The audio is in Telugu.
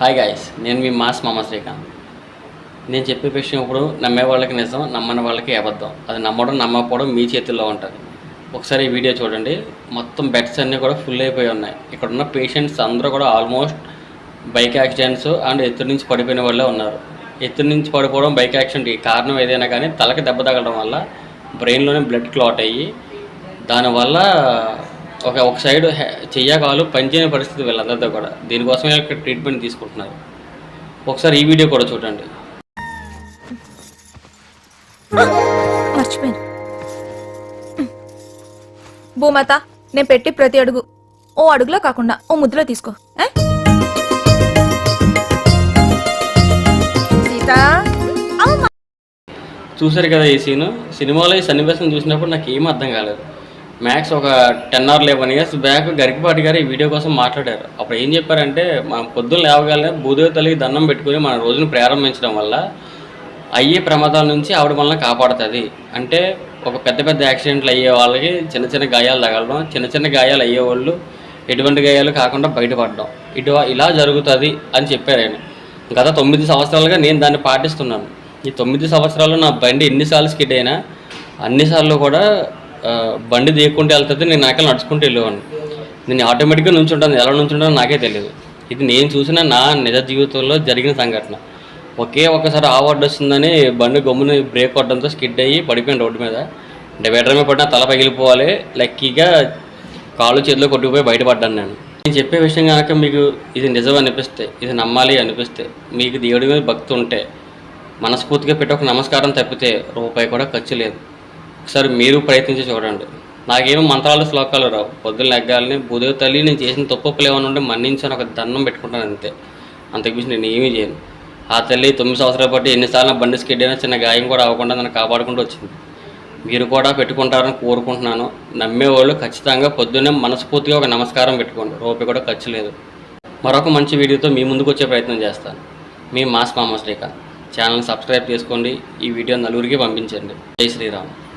హాయ్ గాయస్ నేను మీ మాస్ మామ శ్రీకాంత్. నేను చెప్పే విషయం ఇప్పుడు నమ్మే వాళ్ళకి నిజం నమ్మని వాళ్ళకి అబద్ధం. అది నమ్మడం నమ్మకపోవడం మీ చేతుల్లో ఉంటుంది. ఒకసారి ఈ వీడియో చూడండి. మొత్తం బెడ్స్ అన్నీ కూడా ఫుల్ అయిపోయి ఉన్నాయి. ఇక్కడ ఉన్న పేషెంట్స్ అందరూ కూడా ఆల్మోస్ట్ బైక్ యాక్సిడెంట్స్ అండ్ ఎత్తు నుంచి పడిపోయిన వాళ్ళే ఉన్నారు. ఎత్తు నుంచి పడిపోవడం బైక్ యాక్సిడెంట్ కారణం ఏదైనా కానీ తలకి దెబ్బ తగలడం వల్ల బ్రెయిన్లోనే బ్లడ్ క్లాట్ అయ్యి దానివల్ల ఒక ఒక సైడ్ చెయ్య కాలు పనిచేయని పరిస్థితి వీళ్ళందరితో కూడా. దీనికోసమే ట్రీట్మెంట్ తీసుకుంటున్నారు. ఒకసారి ఈ వీడియో కూడా చూడండి. మర్చిపోయాను. భూమాత నేను పెట్టి ప్రతి అడుగు ఓ అడుగులో కాకుండా ఓ ముద్దులో తీసుకో చూసారు కదా ఈ సీను? సినిమాలో ఈ సన్నివేశం చూసినప్పుడు నాకు ఏం అర్థం కాలేదు. మ్యాక్స్ ఒక ten or eleven years back Garikapati గారు ఈ వీడియో కోసం మాట్లాడారు. అప్పుడు ఏం చెప్పారంటే మనం పొద్దున్న లేవగానే భూదేవి తల్లికి దండం పెట్టుకుని మన రోజును ప్రారంభించడం వల్ల అయ్యే ప్రమాదాల నుంచి ఆవిడ మనల్ని కాపాడుతుంది. అంటే ఒక పెద్ద పెద్ద యాక్సిడెంట్లు అయ్యే వాళ్ళకి చిన్న చిన్న గాయాలు తగలడం చిన్న చిన్న గాయాలు అయ్యే వాళ్ళు ఎటువంటి గాయాలు కాకుండా బయటపడడం. ఇటు ఇలా జరుగుతుంది అని చెప్పారు ఆయన. గత తొమ్మిది సంవత్సరాలుగా నేను దాన్ని పాటిస్తున్నాను. ఈ తొమ్మిది సంవత్సరాలు నా బండి ఎన్నిసార్లు స్కిడ్ అయినా అన్నిసార్లు కూడా బండి తీయకుంటే వెళ్తుంది నేను నాకే నడుచుకుంటూ వెళ్ళేవాడిని. నేను ఆటోమేటిక్గా నుంచుంటాను ఎలా నుంచి నుంచుంటానో నాకే తెలియదు ఇది నేను చూసిన నా నిజ జీవితంలో జరిగిన సంఘటన. ఒకే ఒక్కసారి ఆ వర్డ్ వస్తుందని బండి గమ్ముని బ్రేక్ కొట్టడంతో స్కిడ్ అయ్యి పడిపోయాను రోడ్డు మీద. డివైడర్ మీద పడినా తల పగిలిపోవాలి లక్కీగా కాళ్ళు చేతిలో కొట్టుకుపోయి బయటపడ్డాను నేను. నేను చెప్పే విషయం కనుక మీకు ఇది నిజం అనిపిస్తే ఇది నమ్మాలి అనిపిస్తే మీకు దేవుడి మీద భక్తి ఉంటే మనస్ఫూర్తిగా పెట్టి ఒక నమస్కారం తప్పితే రూపాయి కూడా ఖర్చు లేదు. ఒకసారి మీరు ప్రయత్నించి చూడండి. నాకేమో మంత్రాలు శ్లోకాలు రావు. పొద్దున్న లెగ్గాలని భూదేవి తల్లి నేను చేసిన తప్పులు ఏమైనా ఉంటే మన్నించాను ఒక దండం పెట్టుకుంటాను అంతే. అంతకుమించి నేను ఏమీ చేయను. ఆ తల్లి తొమ్మిది సంవత్సరాలు పట్టి ఎన్నిసార్లు నా బండి స్కెడ్డైనా చిన్న గాయం కూడా అవ్వకుండా నన్ను కాపాడుకుంటూ వచ్చింది. మీరు కూడా పెట్టుకుంటారని కోరుకుంటున్నాను. నమ్మేవాళ్ళు ఖచ్చితంగా పొద్దున్నే మనస్ఫూర్తిగా ఒక నమస్కారం పెట్టుకోండి. రూపాయి కూడా ఖర్చు లేదు. మరొక మంచి వీడియోతో మీ ముందుకు వచ్చే ప్రయత్నం చేస్తాను. మీ మాస్ మామ శ్రీకాంత్. ఛానల్ సబ్స్క్రైబ్ చేసుకోండి. ఈ వీడియో నలుగురికి పంపించండి. జై శ్రీరామ్.